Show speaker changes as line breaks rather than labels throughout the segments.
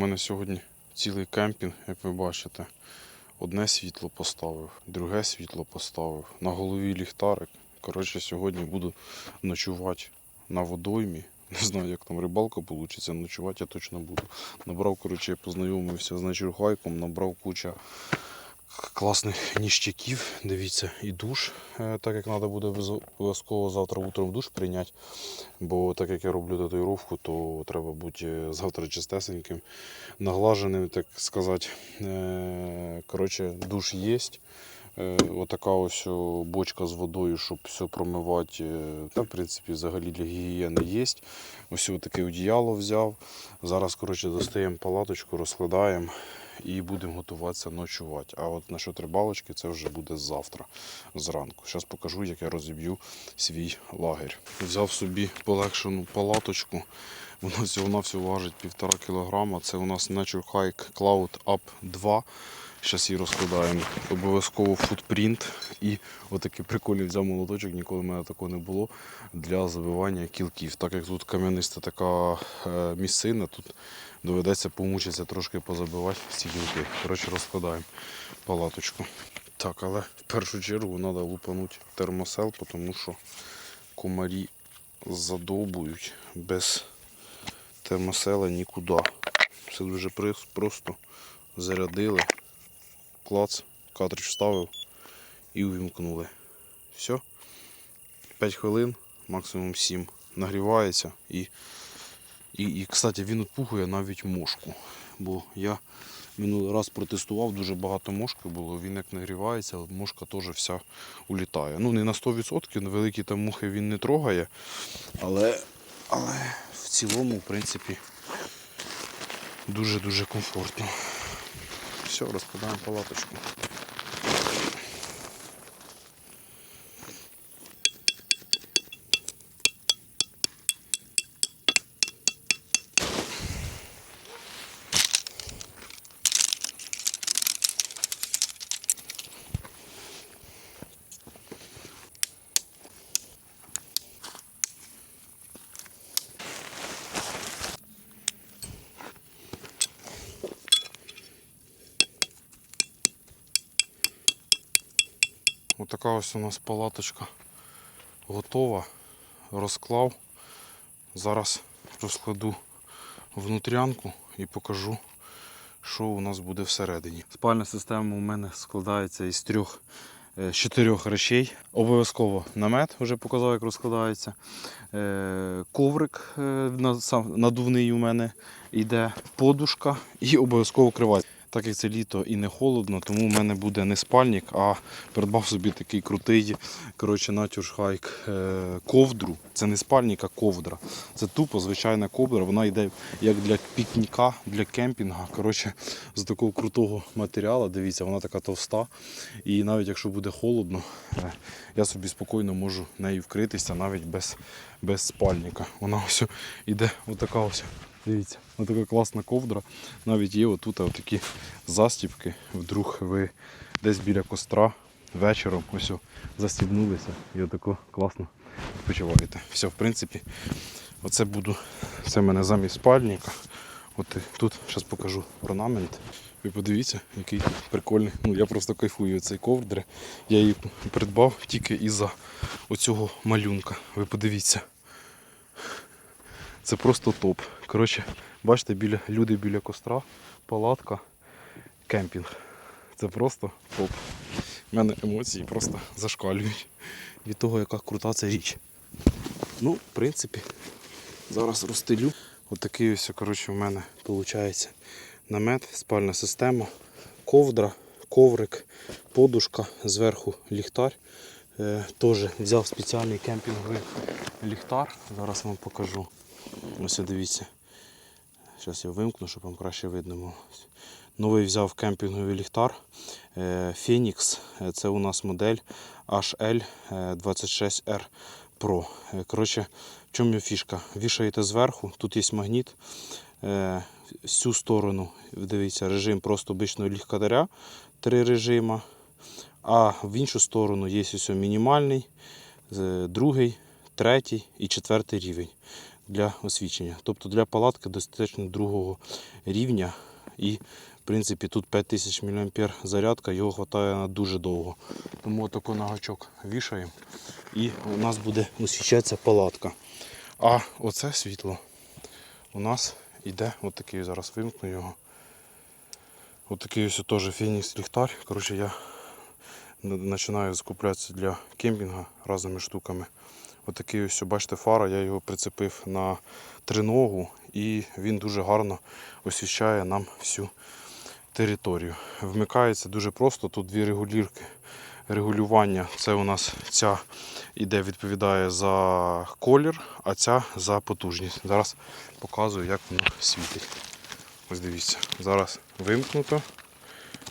У мене сьогодні цілий кемпінг, як ви бачите. Одне світло поставив, друге світло поставив, на голові ліхтарик. Коротше, сьогодні буду ночувати на водоймі. Не знаю, як там рибалка вийде, ночувати я точно буду. Набрав, коротше, я познайомився з начерхайком, набрав куча класних ніщиків. Дивіться, і душ, е, так як треба буде обов'язково завтра утром душ прийняти. Бо так як я роблю татуїровку, то треба бути е, завтра чистесеньким, наглаженим, так сказати. Е, Коротше, душ є. Е, Отака ось бочка з водою, щоб все промивати. е, Та, в принципі, взагалі для гігієни є. Ось таке одіяло взяв. Зараз, коротше, достаємо палаточку, розкладаємо і будемо готуватися ночувати. А от насчет рибалочки це вже буде завтра зранку. Зараз покажу, як я розіб'ю свій лагерь. Взяв собі полегшену палаточку. Вона всього на всього важить півтора кілограма. Це у нас Nature Hike Cloud Up 2. Зараз її розкладаємо. Обов'язково футпринт і отакий прикольний взяв молоточок, ніколи в мене такого не було для забивання кілків. Так як тут кам'яниста така е, місцина, тут доведеться помучитися трошки позабивати ці кілки. Коротше, розкладаємо палаточку. Так, але в першу чергу треба лупанути термосел, тому що комарі задовбують без термосела нікуди. Все дуже просто зарядили, клац, картридж вставив і увімкнули. Все. 5 хвилин, максимум 7. Нагрівається і, і, і кстати, він відпугує навіть мошку. Бо я минулий раз протестував, дуже багато мошки було. Він як нагрівається, мошка теж вся улітає. Ну не на 100%, великі там мухи він не трогає, але, але в цілому, в принципі, дуже-дуже комфортно. Все, розкладаємо палаточку. Отака ось у нас палаточка готова. Розклав. Зараз розкладу внутрянку і покажу, що у нас буде всередині. Спальна система у мене складається із трьох е, чотирьох речей. Обов'язково намет, вже показав, як розкладається. Е, Коврик е, надувний у мене йде, подушка і обов'язково кривать. Так як це літо і не холодно, тому в мене буде не спальник, а придбав собі такий крутий коротше, натюршхайк е, ковдру. Це не спальник, а ковдра. Це тупо звичайна ковдра. Вона йде як для пікніка, для кемпінга. Коротше, з такого крутого матеріалу. Дивіться, вона така товста. І навіть якщо буде холодно, е, я собі спокійно можу нею вкритися навіть без, без спальника. Вона ось іде отака ось. Дивіться, отака класна ковдра. Навіть є отут такі застібки. Вдруг ви десь біля костра вечором ось застібнулися і отако класно відпочиваєте. Все, в принципі, оце буду. Це в мене замість спальника. От тут зараз покажу орнамент. Ви подивіться, який прикольний. Ну, я просто кайфую цієї ковдри. Я її придбав тільки із-за оцього малюнка. Ви подивіться. Це просто топ. Коротше, бачите, біля, люди біля костра, палатка, кемпінг. Це просто топ. У мене емоції просто зашкалюють від того, яка крута ця річ. Ну, в принципі, зараз розстелю. Отакий ось, коротше, у мене виходить намет, спальна система, ковдра, коврик, подушка, зверху ліхтар. Е, Теж взяв спеціальний кемпінговий ліхтар. Зараз вам покажу. Ось дивіться. Зараз я вимкну, щоб вам краще видно. Новий взяв кемпінговий ліхтар е, Phoenix. Е, Це у нас модель HL26R Pro. Е, Коротше, в чому фішка? Вішаєте зверху, тут є магніт. Цю сторону, дивіться, режим просто обичного ліхтаря, три режима. А в іншу сторону є ось мінімальний, другий, третій і четвертий рівень. Для освітлення. Тобто для палатки достатньо другого рівня. І, в принципі, тут 5000 мА зарядка, його вистачає на дуже довго. Тому отако на гачок вішаємо і у нас буде освіщатися палатка. А оце світло у нас йде, отакий зараз вимкну його. Отакий ось теж Фенікс ліхтар. Коротше, я починаю закуплятися для кемпінга різними штуками. Отакий ось, бачите, фара, я його прицепив на триногу і він дуже гарно освіщає нам всю територію. Вмикається дуже просто, тут дві регулірки регулювання. Це у нас ця іде, відповідає за колір, а ця за потужність. Зараз показую, як воно світить. Ось дивіться, зараз вимкнуто.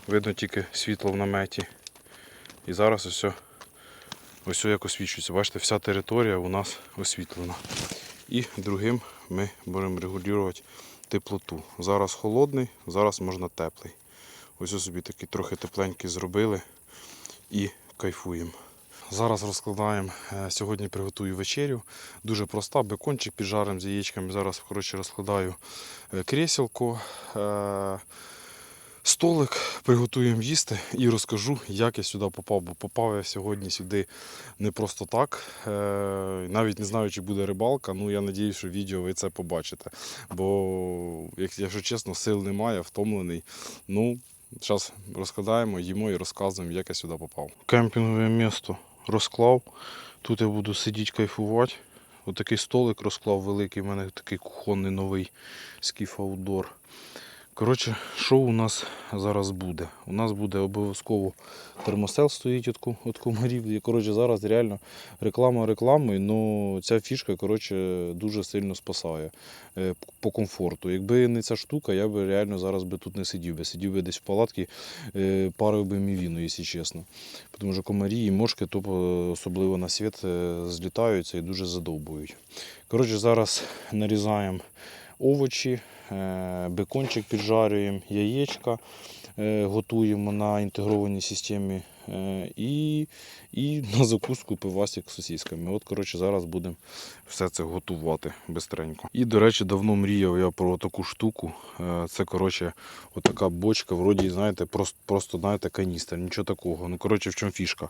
Видно тільки світло в наметі. І зараз ось, ось як освічується. Бачите, вся територія у нас освітлена. І другим ми будемо регулювати теплоту. Зараз холодний, зараз можна теплий. Ось собі такий трохи тепленький зробили і кайфуємо. Зараз розкладаємо, е, сьогодні приготую вечерю. Дуже проста, бекончик піджарим з яєчками. Зараз коротше, розкладаю е, кріселко, е, столик, приготуємо їсти і розкажу, як я сюди попав. Бо попав я сьогодні сюди не просто так. Е, Навіть не знаю, чи буде рибалка. Ну я сподіваюся, що відео ви це побачите. Бо, якщо чесно, сил немає, втомлений. Ну, Зараз розкладаємо, їмо і розказуємо, як я сюди попав. Кемпінгове місто розклав. Тут я буду сидіти кайфувати. Отакий столик розклав великий, у мене такий кухонний новий скіф аудор. Коротше, що у нас зараз буде? У нас буде обов'язково термосел стоїть від, комарів. І, коротше, зараз реально реклама рекламою, але ця фішка коротше, дуже сильно спасає е, по комфорту. Якби не ця штука, я би реально зараз би тут не сидів би. Сидів би десь в палатці, е, парив би мівіну, якщо чесно. Тому що комарі і мошки, то е, особливо на світ, злітаються і дуже задовбують. Коротше, зараз нарізаємо овочі, е, бекончик піджарюємо, яєчка е, готуємо на інтегрованій системі і, і на закуску пивасик з сосісками. От, коротше, зараз будемо все це готувати бистренько. І, до речі, давно мріяв я про таку штуку. Е, Це, коротше, отака бочка, вроді, знаєте, просто, просто знаєте, каністр, нічого такого. Ну, коротше, в чому фішка?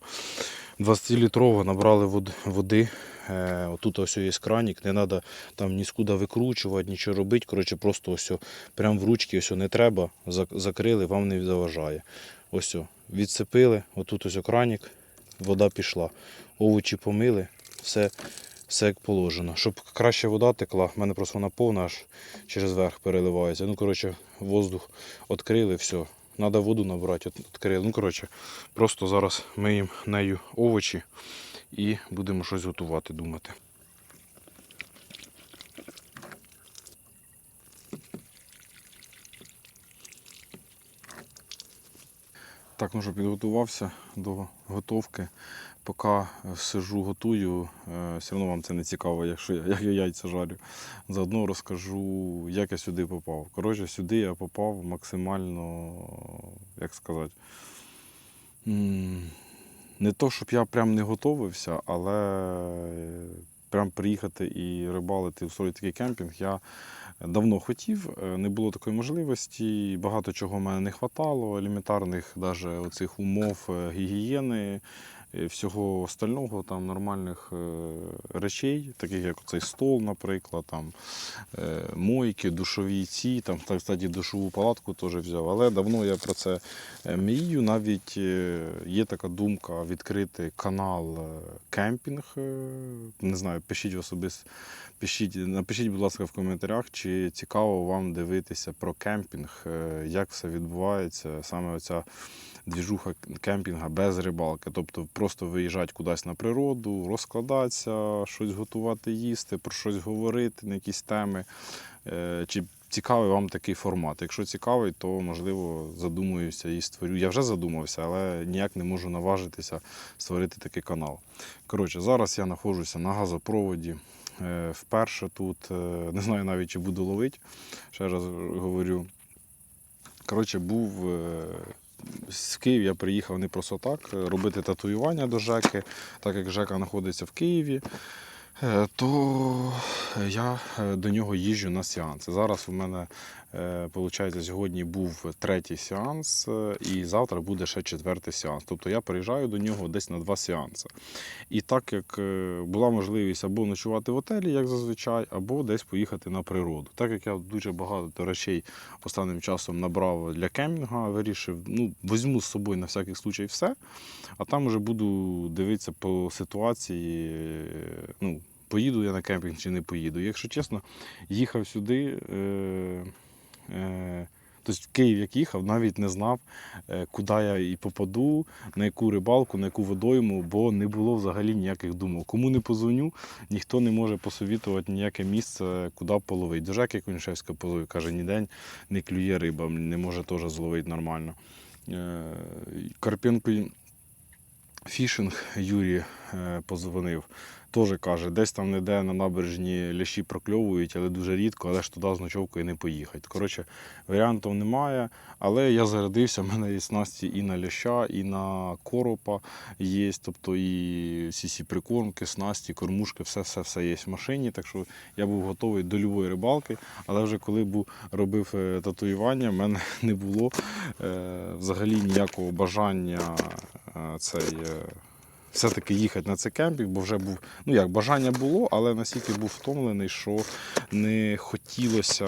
20-літрова набрали води. Е, Отут ось є кранік, не треба там ні скуда викручувати, нічого робити. Коротше, просто ось о, прям в ручки ось не треба, закрили, вам не заважає. Ось відсипили, отут ось о кранік, вода пішла. Овочі помили, все, все як положено. Щоб краще вода текла, в мене просто вона повна аж через верх переливається. Ну, коротше, воздух відкрили, все. Треба воду набрати, відкрили. Ну, коротше, просто зараз миємо нею овочі і будемо щось готувати, думати. Так, ну що, підготувався до готовки. Поки е, сижу, готую, е, все одно вам це не цікаво, якщо я, як я яйця жарю. Заодно розкажу, як я сюди попав. Коротше, сюди я попав максимально, як сказати, не то, щоб я прям не готовився, але прям приїхати і рибалити в такий кемпінг я давно хотів, е, не було такої можливості, багато чого в мене не вистачало, елементарних навіть оцих умов е, гігієни, всього остального, там нормальних е, речей, таких як цей стол, наприклад, там е, мойки, душові ці, там, так, кстати, душову палатку теж взяв. Але давно я про це е, мрію. Навіть е, є така думка відкрити канал е, кемпінг. е, Не знаю, пишіть особисто. Пишіть, напишіть, будь ласка, в коментарях, чи цікаво вам дивитися про кемпінг, е, як все відбувається, саме оця двіжуха кемпінга без рибалки. Тобто просто виїжджати кудись на природу, розкладатися, щось готувати, їсти, про щось говорити на якісь теми. Е, Чи цікавий вам такий формат? Якщо цікавий, то можливо задумаюся і створю. Я вже задумався, але ніяк не можу наважитися створити такий канал. Коротше, зараз я знаходжуся на газопроводі. Е, Вперше тут е, не знаю навіть чи буду ловити. Ще раз говорю. Коротше, був з Києва я приїхав не просто так, е, робити татуювання до Жеки, так як Жека знаходиться в Києві. Е, то я е, до нього їжджу на сеанси. Зараз у мене виходить, сьогодні був третій сеанс, е, і завтра буде ще четвертий сеанс. Тобто я приїжджаю до нього десь на два сеанси. І так як е, була можливість або ночувати в отелі, як зазвичай, або десь поїхати на природу. Так як я дуже багато речей останнім часом набрав для кемпінга, вирішив, ну, візьму з собою на всякий случай все, а там вже буду дивитися по ситуації. е, Ну, поїду я на кемпінг чи не поїду. Якщо чесно, їхав сюди. Е, е, Тобто в Київ, як їхав, навіть не знав, е, куди я і попаду, на яку рибалку, на яку водойму, бо не було взагалі ніяких думок. Кому не позвоню, ніхто не може посовітувати ніяке місце, куди половити. До Жеки Конішевська половив, каже, ні день не клює риба, не може теж зловити нормально. Е, Карпенко фішинг Юрій е, позвонив. Теж каже, десь там ніде на набережні лящі прокльовують, але дуже рідко, але ж туди з ночовкою не поїхати. Коротше, варіантів немає, але я зарядився, в мене є снасті і на ляща, і на коропа є, тобто і всі ці прикормки, снасті, кормушки, все, все, все є в машині. Так що я був готовий до любої рибалки, але вже коли був робив е, татуювання, в мене не було е, взагалі ніякого бажання е, цей. Все-таки їхати на цей кемпінг, бо вже був, ну як бажання було, але настільки був втомлений, що не хотілося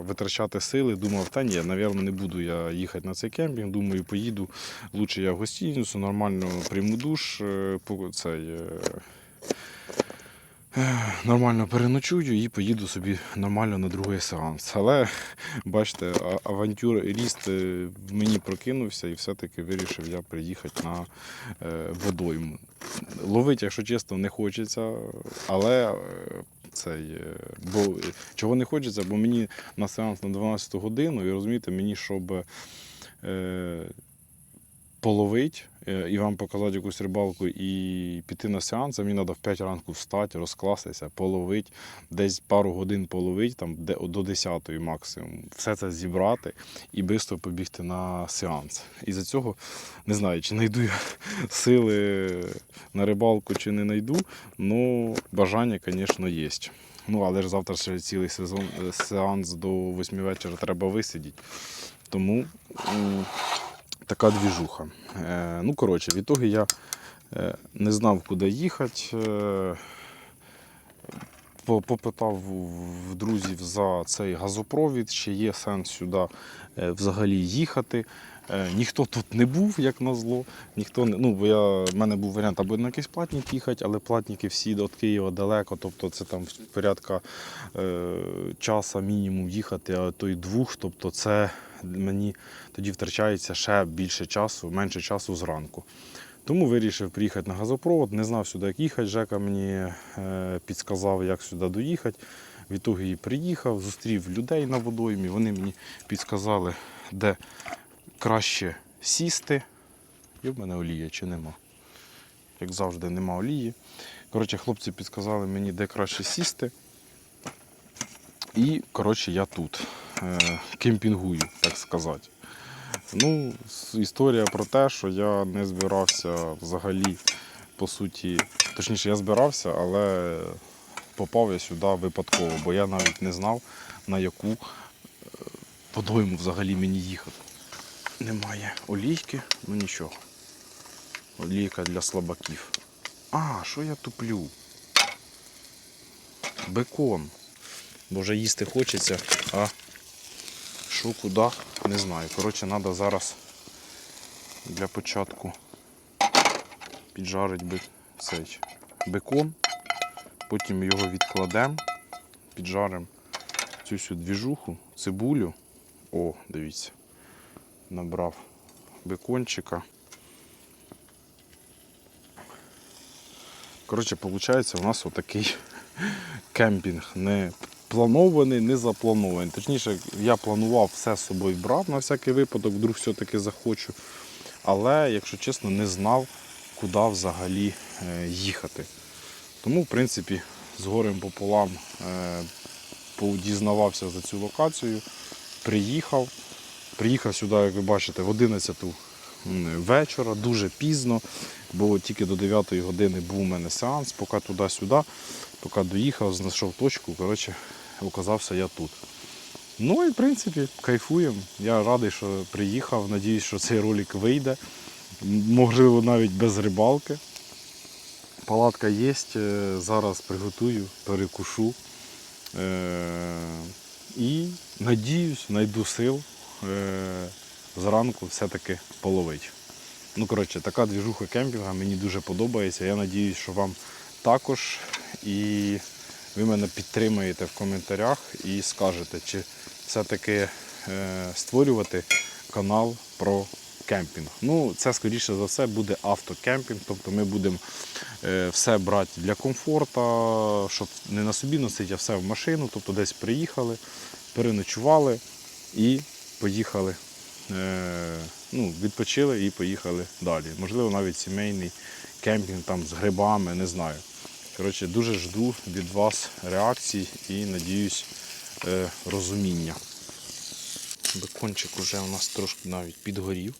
витрачати сили. Думав, та ні, напевно, не буду я їхати на цей кемпінг. Думаю, поїду. Лучше я в гостиницю, нормально прийму душ, е, цей, е, нормально переночую і поїду собі нормально на другий сеанс. Але бачите, а- авантюрист е, мені прокинувся і все-таки вирішив я приїхати на е, водойму. Ловити, якщо чесно, не хочеться, але е, цей, бо чого не хочеться, бо мені на сеанс на 12 годину, і розумієте, мені щоб половити е, і вам показати якусь рибалку і піти на сеанс, а мені треба в 5 ранку встати, розкластися, половити, десь пару годин половити, там до 10 максимум. Все це зібрати і швидко побігти на сеанс. І за цього не знаю, чи знайду я сили на рибалку, чи не знайду, але бажання, звісно, є. Ну, але ж завтра ще цілий сезон, е, сеанс до 8 вечора треба висидіти. Тому така двіжуха. Е, ну, коротше, в ітогі я е, не знав, куди їхати. Е, попитав в друзів за цей газопровід, чи є сенс сюди е, взагалі їхати. Ніхто тут не був, як назло. Ніхто не, ну, бо я, в мене був варіант або на якийсь платник їхати, але платники всі від Києва далеко, тобто це там порядка е, часа мінімум їхати, а то й двох. Тобто це мені тоді втрачається ще більше часу, менше часу зранку. Тому вирішив приїхати на газопровод, не знав сюди, як їхати. Жека мені е, підказав, як сюди доїхати. В і приїхав, зустрів людей на водоймі. Вони мені підказали, де краще сісти. Є в мене олія чи нема. Як завжди, нема олії. Коротше, хлопці підказали мені, де краще сісти. І, коротше, я тут кемпінгую, так сказати. Ну, історія про те, що я не збирався взагалі, по суті, точніше, я збирався, але попав я сюди випадково, бо я навіть не знав, на яку е, водойму взагалі мені їхати. Немає олійки, ну нічого. Олійка для слабаків. А, що я туплю? Бекон. Бо вже їсти хочеться, а що куди, не знаю. Коротше, треба зараз для початку піджарити цей бекон, потім його відкладемо, піджаримо цю всю двіжуху, цибулю. О, дивіться, набрав бекончика. Коротше, виходить, у нас отакий кемпінг не планований, не запланований. Точніше, я планував все з собою брав на всякий випадок, вдруг все-таки захочу. Але, якщо чесно, не знав, куди взагалі е, їхати. Тому, в принципі, з горем пополам е, подізнавався за цю локацію, приїхав. Приїхав сюди, як ви бачите, в 11 вечора, дуже пізно, бо тільки до 9 години був у мене сеанс, поки туди-сюди, поки доїхав, знайшов точку, коротше, оказався я тут. Ну і в принципі кайфуємо. Я радий, що приїхав. Надіюсь, що цей ролик вийде. Можливо, навіть без рибалки. Палатка є, е, зараз приготую, перекушу. Е, І надіюсь, знайду сил е, зранку все-таки половити. Ну, коротше, така двіжуха кемпінга мені дуже подобається. Я надіюсь, що вам також. І ви мене підтримаєте в коментарях і скажете, чи все-таки е, створювати канал про кемпінг. Ну, це, скоріше за все, буде автокемпінг, тобто ми будемо е, все брати для комфорту, щоб не на собі носити, а все в машину, тобто десь приїхали, переночували і поїхали. Е, ну, відпочили і поїхали далі. Можливо, навіть сімейний кемпінг там з грибами, не знаю. Коротше, дуже жду від вас реакцій і надіюсь е, розуміння. Бекончик уже у нас трошки навіть підгорів.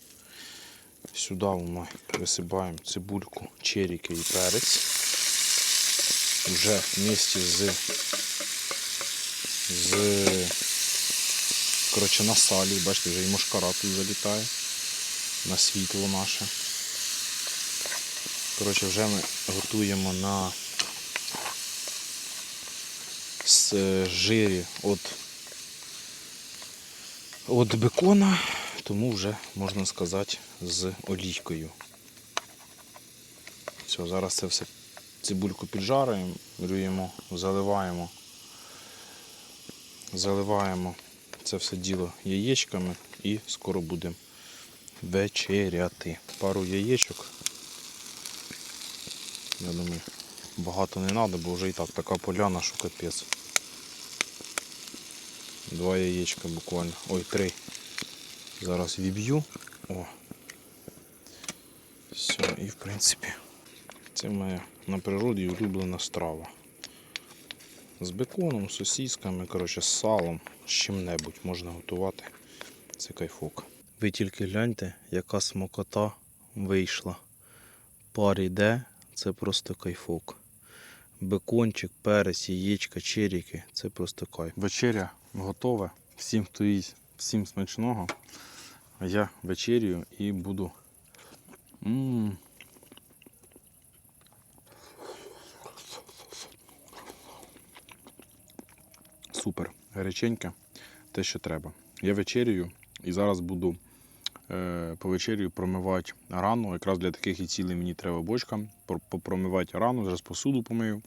Сюди ми висипаємо цибульку, черіки і перець. Вже в місті з, з коротше, на салі, бачите, вже і мошкара тут залітає на світло наше. Коротше, вже ми готуємо на е, жирі від, від бекона, тому вже можна сказати з олійкою. Все, зараз це все цибульку піджарюємо, рюємо, заливаємо, заливаємо це все діло яєчками і скоро будемо вечеряти. Пару яєчок. Я думаю, багато не треба, бо вже і так така поляна, що капець. Два яєчка буквально. Ой, три. Зараз віб'ю. О. Все, і в принципі, це моя на природі улюблена страва. З беконом, сосісками, коротше, з салом, з чим-небудь можна готувати. Це кайфок. Ви тільки гляньте, яка смокота вийшла. Пар іде, це просто кайфок. Бекончик, перець, яєчка, черіки це просто кайф. Вечеря готова. Всім, хто їсть, всім смачного. А я вечерю і буду. м Супер. Гаряченьке, те, що треба. Я вечерюю і зараз буду е, по вечерю промивати рану. Якраз для таких і цілей мені треба бочка. Пр- Попромивати рану, зараз посуду помию.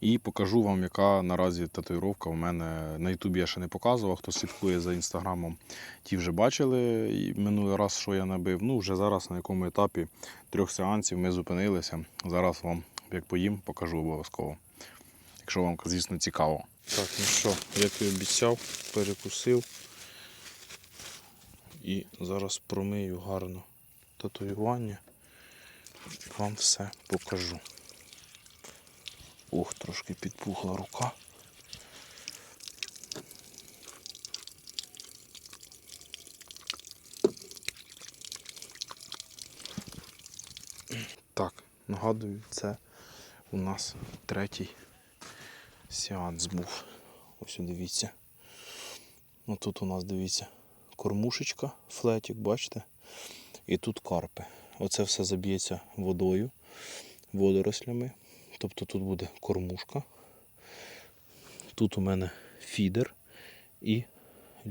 І покажу вам, яка наразі татуїровка у мене на Ютубі я ще не показував. Хто слідкує за інстаграмом, ті вже бачили минулий раз, що я набив. Ну, вже зараз на якому етапі трьох сеансів ми зупинилися. Зараз вам, як поїм, покажу обов'язково. Якщо вам, звісно, цікаво. Так, ну що, як і обіцяв, перекусив. І зараз промию гарно татуювання. Вам все покажу. Ох, трошки підпухла рука. Так, нагадую, це у нас третій сеанс був. Ось дивіться. Ну тут у нас дивіться кормушечка, флетик, бачите? І тут карпи. Оце все заб'ється водою, водорослями. Тобто тут буде кормушка. Тут у мене фідер і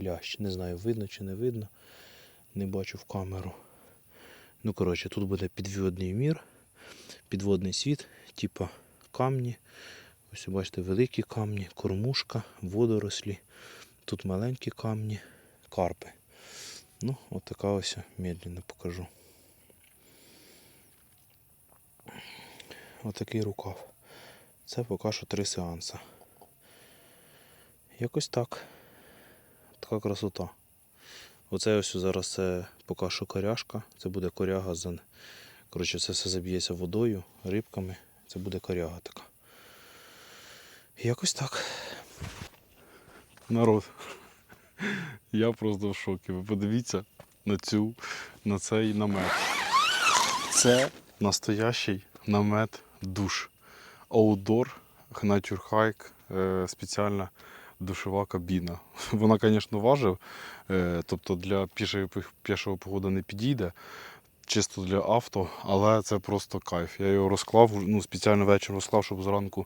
лящ. Не знаю, видно чи не видно. Не бачу в камеру. Ну, коротше, тут буде підводний мір, підводний світ, типа камні. Ось бачите, великі камні, кормушка, водорослі. Тут маленькі камні, карпи. Ну, от ось медленно покажу. Отакий рукав. Це поки що три сеанси. Якось так. Така красота. Оце ось зараз це поки що коряшка. Це буде коряга. Коротше, це все заб'ється водою, рибками. Це буде коряга така. Якось так. Народ. Я просто в шокі. Ви подивіться, на, цю, на цей намет. Це настоящий намет душ. Outdoor Hike, е, спеціальна душова кабіна. Вона, звісно, важив, е, тобто для пішого погоди не підійде, чисто для авто, але це просто кайф. Я його розклав, ну, спеціально вечором розклав, щоб зранку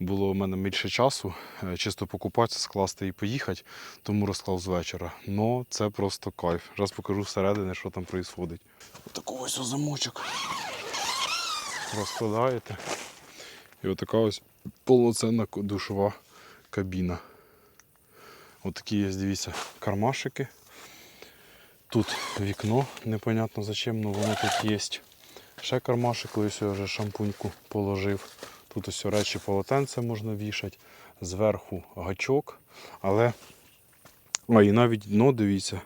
було в мене більше часу, е, чисто покупатися, скласти і поїхати, тому розклав з вечора. Но це просто кайф. Зараз покажу всередині, що там відбувається. Отакий ось замочок. Розкладаєте. І отака ось повноцінна душова кабіна. Отакі є, дивіться, кармашики. Тут вікно, непонятно зачем, але воно тут є. Ще кармашик, ось я вже шампуньку положив. Тут ось речі полотенце можна вішати, зверху гачок, але. А, і навіть дно, дивіться,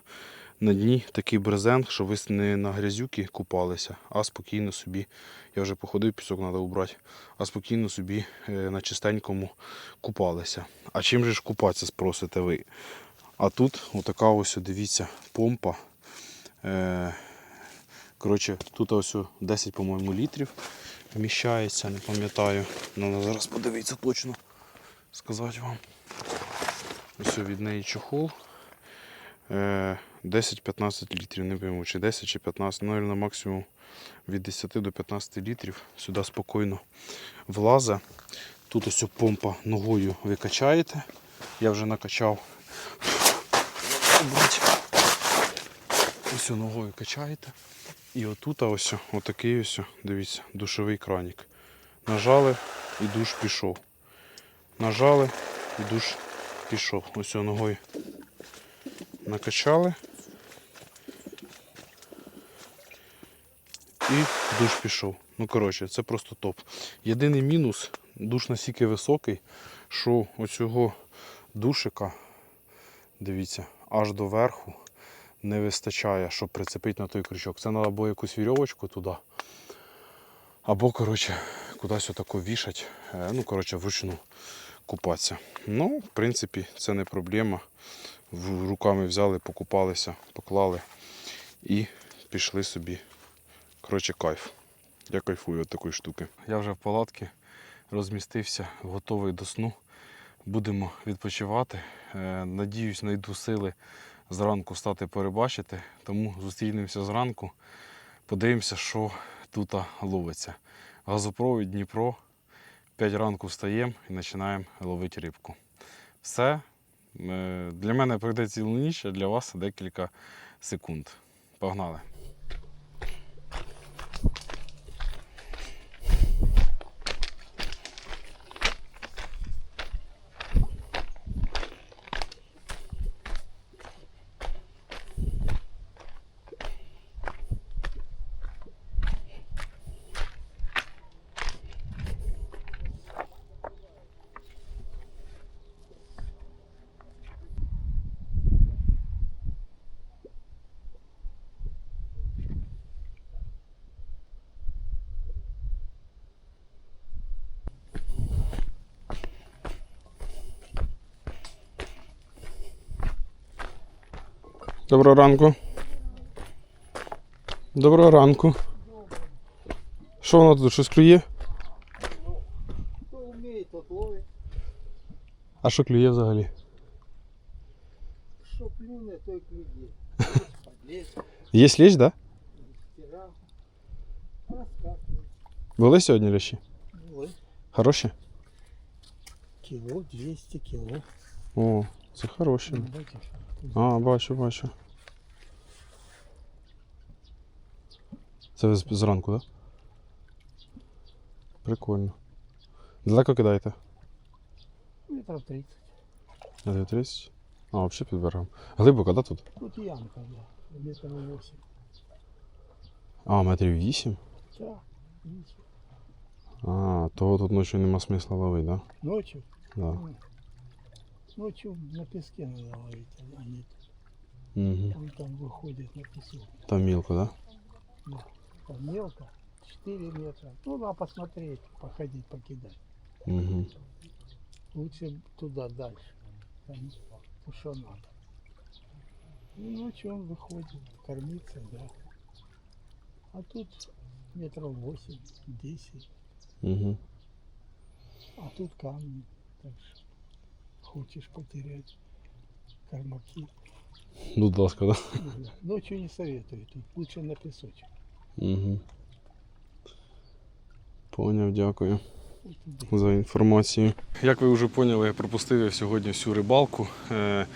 на дні такий брезент, що ви не на грязюки купалися, а спокійно собі. Я вже походив, пісок треба убрати, а спокійно собі е, на чистенькому купалися. А чим же ж купатися, спросите ви? А тут отака ось, дивіться, помпа. Е, Коротше, тут ось 10, по-моєму, літрів вміщається, не пам'ятаю. Треба зараз подивитися точно, сказати вам. Ось від неї чохол. Е, 10-15 літрів, не пойму, чи 10 чи 15, ну, на максимум від 10 до 15 літрів. Сюди спокійно влазить. Тут ось помпа ногою ви качаєте. Я вже накачав. Ось ногою качаєте. І отут ось отакий ось, дивіться, душовий кранік. Нажали і душ пішов. Нажали і душ пішов. Ось ногою накачали. І душ пішов. Ну, коротше, це просто топ. Єдиний мінус, душ настільки високий, що оцього душика, дивіться, аж до верху не вистачає, щоб прицепити на той крючок. Це треба або якусь вірьовочку туди, або, коротше, кудись отако вішать. Е, Ну, коротше, вручну купатися. Ну, в принципі, це не проблема. Руками взяли, покупалися, поклали і пішли собі. Коротше, кайф. Я кайфую від такої штуки. Я вже в палатці розмістився, готовий до сну. Будемо відпочивати. Е, Надіюсь, знайду сили зранку стати перебачити. Тому зустрінемося зранку. Подивимося, що тут ловиться. Газопровід Дніпро. 5 ранку встаємо і починаємо ловити рибку. Все. Е, Для мене пройде цілу ніч, а для вас декілька секунд. Погнали. Доброго ранку. Доброго ранку. Що воно тут щось клює? А що клює взагалі?
Що плюне, той клює. Подлез,
Є
стирав. Розкатує.
Були сьогодні лящі?
Ой,
Хороші?
кіло, 200 кіло.
О, це хороші. А, бачу, бачу. Це зранку, так? Да? Прикольно. Далеко кидаєте?
Метров 30.
На 9.30? А, взагалі під берегом. Глибоко, да, тут?
Тут ямка, да. Метров 8.
А, метрів 8?
Так, вісім.
А, того тут ночі нема смисла ловити, да?
Ночью?
Да.
Ночью на песке надо ловить, а не
Угу.
там выходит на песок.
Там мілко, да?
Там мелко, 4 метра. Ну, надо посмотреть, походить, покидать.
Угу.
Лучше туда дальше. Там то, что надо. И ночью он выходит кормиться, да. А тут метров восемь, десять.
Угу.
А тут камни. Так что хочешь потерять кормаки.
Будь ласка, да?
ну, Ночью не советую, тут лучше на песочек.
Угу. Поняв, дякую. За інформацію. Як ви вже поняли, я пропустив я сьогодні всю рибалку. Е,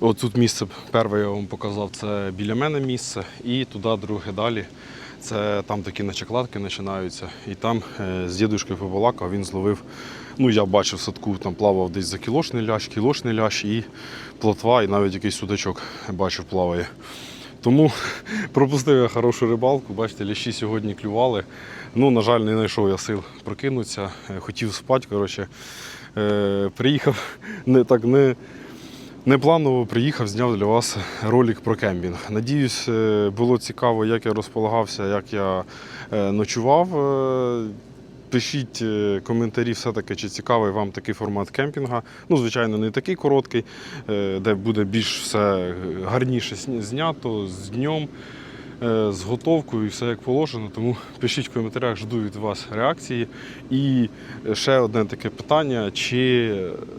От тут місце перше я вам показав, це біля мене місце, і туди друге далі. Це там такі начекладки починаються. І там е, з дідушкою побалакав, він зловив. Ну, я бачив в садку, там плавав десь за кілошний лящ, кілошний лящ і плотва, і навіть якийсь судачок бачив плаває. Тому пропустив я хорошу рибалку. Бачите, лящі сьогодні клювали. Ну, на жаль, не знайшов я сил прокинутися. Е, Хотів спати. Коротше, е, приїхав не так не. Непланово приїхав, зняв для вас ролик про кемпінг. Надіюсь, е, було цікаво, як я розполагався, як я ночував. Пишіть е, коментарі, все-таки, чи цікавий вам такий формат кемпінга. Ну, звичайно, не такий короткий, е, де буде більш все гарніше знято з днем, е, з готовкою і все як положено. Тому пишіть в коментарях, жду від вас реакції. І ще одне таке питання: чи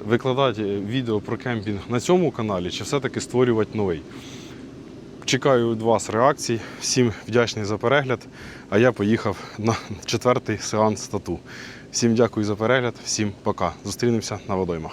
викладати відео про кемпінг на цьому каналі, чи все-таки створювати новий? Чекаю від вас реакцій. Всім вдячний за перегляд. А я поїхав на четвертий сеанс тату. Всім дякую за перегляд, всім пока. Зустрінемося на водоймах.